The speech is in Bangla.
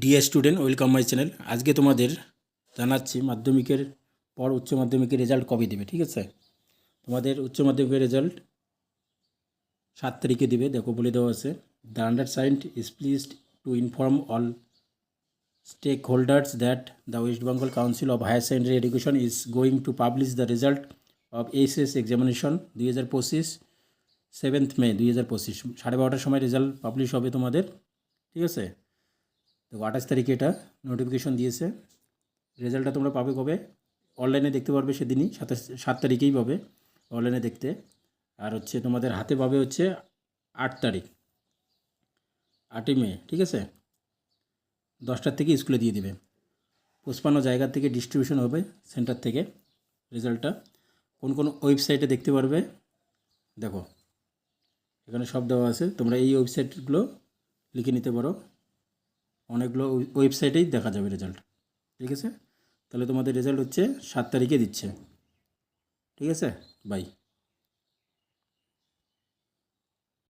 DA student welcome my channel আজকে তোমাদের জানাচ্ছি মাধ্যমিকের পর উচ্চ মাধ্যমিকের রেজাল্ট কবে দেবে, ঠিক আছে? তোমাদের উচ্চ মাধ্যমিকের রেজাল্ট সাত তারিখে দিবে, দেখো বলে দেওয়া আছে। The undersigned is pleased to inform all stakeholders that the West Bengal council of higher secondary education is going to publish the result of HS examination দুই হাজার পঁচিশ সেভেন্থ মে দুই হাজার পঁচিশ। সাড়ে বারোটার সময় রেজাল্ট পাবলিশ হবে তোমাদের, ঠিক আছে? তো আঠাশ তারিখে এটা নোটিফিকেশন দিয়েছে। রেজাল্টটা তোমরা পাবে কবে? অনলাইনে দেখতে পারবে সেদিনই, সাতাশ, সাত তারিখেই পাবে অনলাইনে দেখতে। আর হচ্ছে তোমাদের হাতে পাবে হচ্ছে আট তারিখ, আটই মে, ঠিক আছে? দশটার থেকে স্কুলে দিয়ে দিবে। পঁচপান্ন জায়গা থেকে ডিস্ট্রিবিউশন হবে সেন্টার থেকে রেজাল্টটা কোন কোন ওয়েবসাইটে দেখতে পারবে? দেখো, এখানে সব দেওয়া আছে। তোমরা এই ওয়েবসাইটগুলো লিখে নিতে পারো। অনেকগুলো ওয়েবসাইটেই দেখা যাবে রেজাল্ট ঠিক আছে? তাহলে তোমাদের রেজাল্ট হচ্ছে সাত তারিখে দিচ্ছে। ঠিক আছে? বাই